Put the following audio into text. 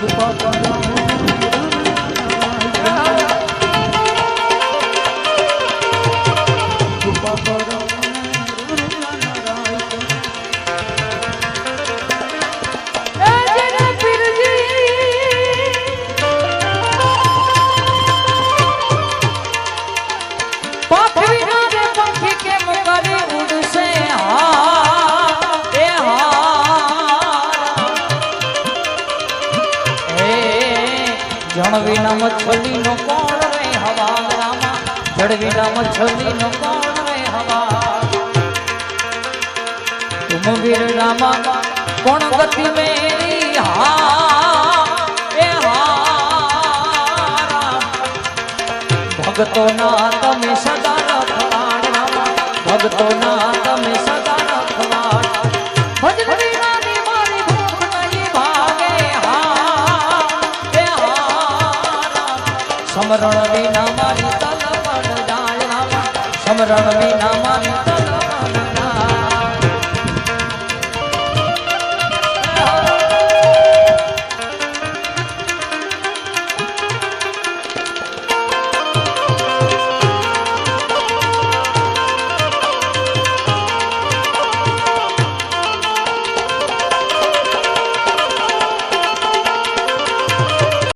કૃપા કરો જણવી ના મચ્છલી નો કોણ રે હવા રામા? જડવી ના મચ્છલી નો કોણ રે હવા? તુમ વીર રામા, કોણ ગતિ મેરી હા? એ હા ભગતો ના તમે સદા ભગતો ના તમે સમરણ વિના મારી તલ પણ રામા સમરણ વિના મારી તલપડ